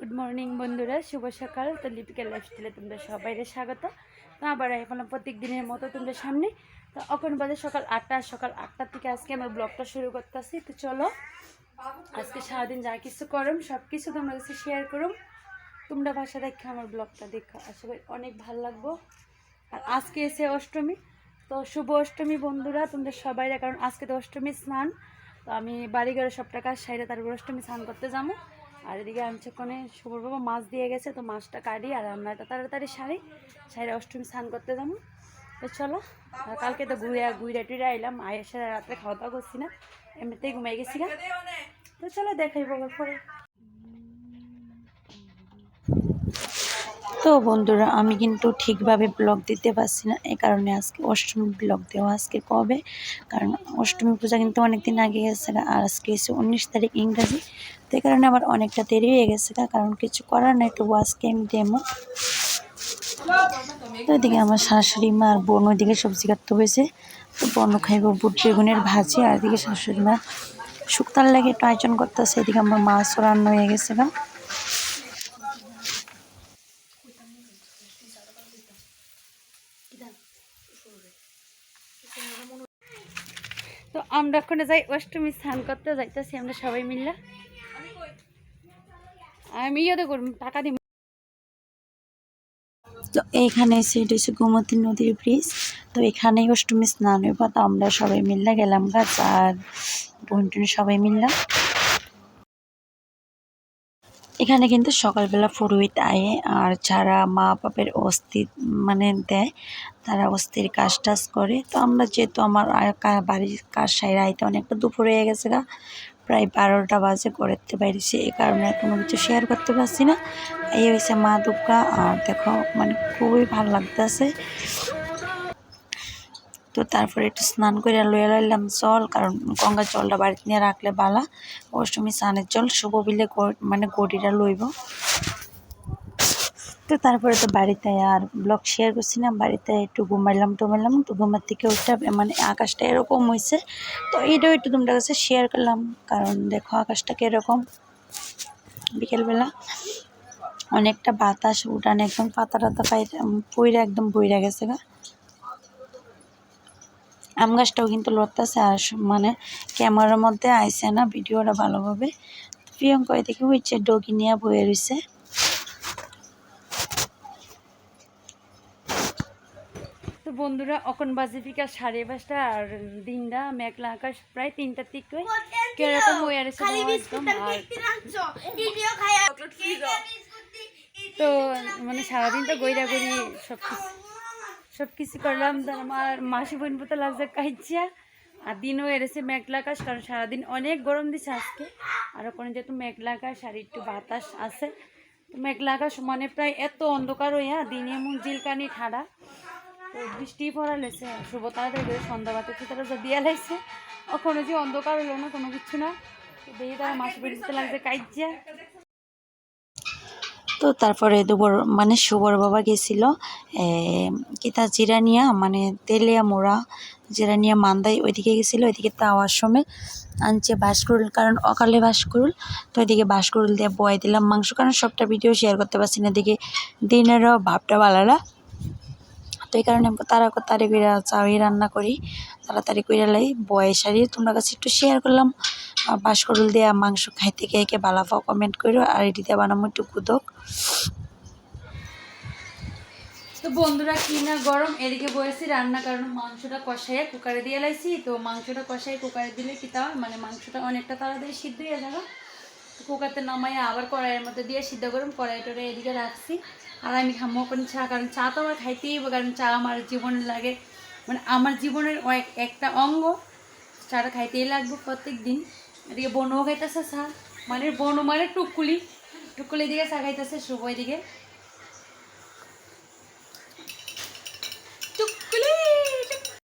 Good morning বন্ধুরা। শুভ সকাল। তো লিপিকা লাইফস্টাইলে তোমরা সবাইকে স্বাগত। তো আবার এখন প্রত্যেক দিনের মতো তোমাদের সামনে। তো এখন বাজে সকাল আটটা। সকাল আটটার থেকে আজকে আমার ব্লগটা শুরু করতেছি। তো চলো, আজকে সারাদিন যা কিছু করম সব কিছু তোমরা কাছে শেয়ার করুম। তোমরা ভাষা দেখে আমার ব্লগটা দেখো। আশা করি অনেক ভালো লাগবো। আর আজকে এসে অষ্টমী। তো শুভ অষ্টমী বন্ধুরা, তোমরা সবাই কারণ আজকে তো অষ্টমী স্নান। তো আমি বাড়ি ঘরে সব টাকা সাইডে তারপর অষ্টমী স্নান করতে যাব। আর এদিকে আমি কোনে শুভর বাবা মাছ দিয়ে গেছে, তো মাছটা কাটি আর রান্নাটা তাড়াতাড়ি সারি সাইডে অষ্টমী স্নান করতে যাব। তো চলো, আর কালকে তো ঘুরে ঘুরে টুরে আইলাম আয়েসে রাত্রে খাওয়া দাওয়া করছি না, এমনিতেই ঘুমাই গেছি গা। তো চলো দেখাই বাবার পরে। তো বন্ধুরা, আমি কিন্তু ঠিকভাবে ব্লগ দিতে পারছি না এই কারণে আজকে অষ্টমী ব্লগ দেওয়া আজকে কবে? কারণ অষ্টমী পূজা কিন্তু অনেকদিন আগে গেছে আর আজকে এসে উনিশ তারিখ ইংরাজি। তো এই কারণে আমার অনেকটা দেরি হয়ে গেছে কারণ কিছু করার নাই একটু আজকে আমি দেবো তো এদিকে আমার শাশুড়ি মা আর বোন, ওইদিকে সবজি কাটতে হয়েছে তো বোন খাইব বুট, বেগুনের ভাজি, আর এদিকে শাশুড়ি মা শুক্তার লাগে একটু আয়োজন করতেছে, এদিকে আমার মাছও রান্না হয়ে গেছে গা। তো আমরা ওখানে যাই, অষ্টমী স্নান করতে যাইতেছি আমরা সবাই মিললে তো এইখানে সেটা গোমতী নদীর ব্রিজ তো এখানেই অষ্টমী স্নান হইব, তো আমরা সবাই মিললে গেলাম গাছ আর বোন সবাই মিললাম এখানে কিন্তু সকালবেলা পুরোহিত আয়ে আর যারা মা বাপের অস্থি মানে দেয়, তারা অস্থির কাজ টাজ করে। তো আমরা যেহেতু আমার বাড়ির কাজ সাইড আইতে অনেকটা দুপুর হয়ে গেছে গা প্রায় বারোটা বাজে করতে পারিছি এই কারণে কোনো কিছু শেয়ার করতে পারছি না। এই হয়েছে মা দুর্গা আর দেখো মানে খুবই ভালো লাগতেছে। তো তারপরে একটু স্নান করে লয়ে লাইলাম জল, কারণ গঙ্গার জলটা বাড়িতে নিয়ে রাখলে বালা। অষ্টমী স্নানের জল শুভ বিলে মানে গড়িটা লইব। তো তারপরে তো বাড়িতে আর ব্লগ শেয়ার করছি না, বাড়িতে একটু ঘুমাইলাম, টুমাইলাম, তো ঘুমার থেকে উঠে মানে আকাশটা এরকম হয়েছে তো এইটাও একটু তোমাদের কাছে শেয়ার করলাম, কারণ দেখো আকাশটা কীরকম। বিকেলবেলা অনেকটা বাতাস, উঠানে একদম পাতা টাতা পাই পইরা একদম বইরা গেছে গা। আম গাছটাও কিন্তু লড়তেছে আর মানে ক্যামেরার মধ্যে আইসে না ভিডিওটা ভালোভাবে। প্রিয়ঙ্কা এদিকে হচ্ছে ডগি নিয়ে বয়ে রয়েছে বন্ধুরা অখন বাজে বিকাল সাড়ে পাঁচটা আর দিনটা মেঘলা আকাশ প্রায় তিনটার দিকে কীরকম হয়ে আর তো মানে সারাদিন তো গইরা গড়ি সব কিছু সব কিছু করলাম তো আমার মাসি বোন পুতো লাগছে কাইচিয়া আর দিনও এড়েছে মেঘলা আকাশ কারণ সারাদিন অনেক গরম দিছে আজকে। আর ওখানে যেহেতু মেঘলা আকাশ আর একটু বাতাস আছে তো মেঘলা আকাশ মানে প্রায় এত অন্ধকার হইয়া দিনে এমন জিলকানি ঠাডা। তো বৃষ্টি পড়ালেছে শুভ তাড়াতাড়ি করে সন্ধ্যা বাতি তারা দিয়া লাইছে ওখানে যে অন্ধকার হলো না, কোনো কিছু না। তো দেখি তারা মাসি বেরিয়ে লাগছে কাইচিয়া তো তারপরে দুবর মানে শুভর বাবা গেছিল কিতা জিরানিয়া মানে তেলিয়া মোড়া, জিরানিয়া মান্দাই ওইদিকে গেছিল, ওইদিকে তাওয়ার সময় আনছে বাঁশকুড়ুল কারণ অকালে বাঁশকুড়ুল তো ওইদিকে বাঁশকুড়ুল দিয়ে বয়াই দিলাম মাংস, কারণ সবটা ভিডিও শেয়ার করতে পারছি না এদিকে দিনেরও ভাবটা ভালারা তো এই কারণে তারা তাড়ি করে চাউই রান্না করি। তাড়াতাড়ি করে লাই বয়ে সারি তোমরা কাছে একটু শেয়ার করলাম। বাঁশকুড়ুল দিয়ে মাংস খাইতে কে কে ভালো পাও কমেন্ট করো আর এটিতে বানাবো একটু কুদক তো বন্ধুরা কি না গরম? এদিকে বয়েছি রান্না কারণ মাংসটা কষাইয়ে কুকারে দিয়ে লাইছি। তো মাংসটা কষাই কুকারে দিলে কি তা হয়, মানে মাংসটা অনেকটা তাড়াতাড়ি সিদ্ধ হয়ে যাবে। কুকারতে নামাই, আবার কড়াইয়ের মধ্যে দিয়ে সিদ্ধ করুন কড়াই টড়াই এদিকে রাখছি। আর আমি খামো ওখানে চা, কারণ চা তো আমার খাইতেই হবে, কারণ চা আমার জীবনে লাগে। মানে আমার জীবনের এক- একটা অঙ্গ, চাটা খাইতেই লাগবে প্রত্যেক দিন এদিকে বনও খাইতেছে চা মানে বনও মানে টুকুলি। টুকুলি এদিকে চা খাইতেছে শুভ এদিকে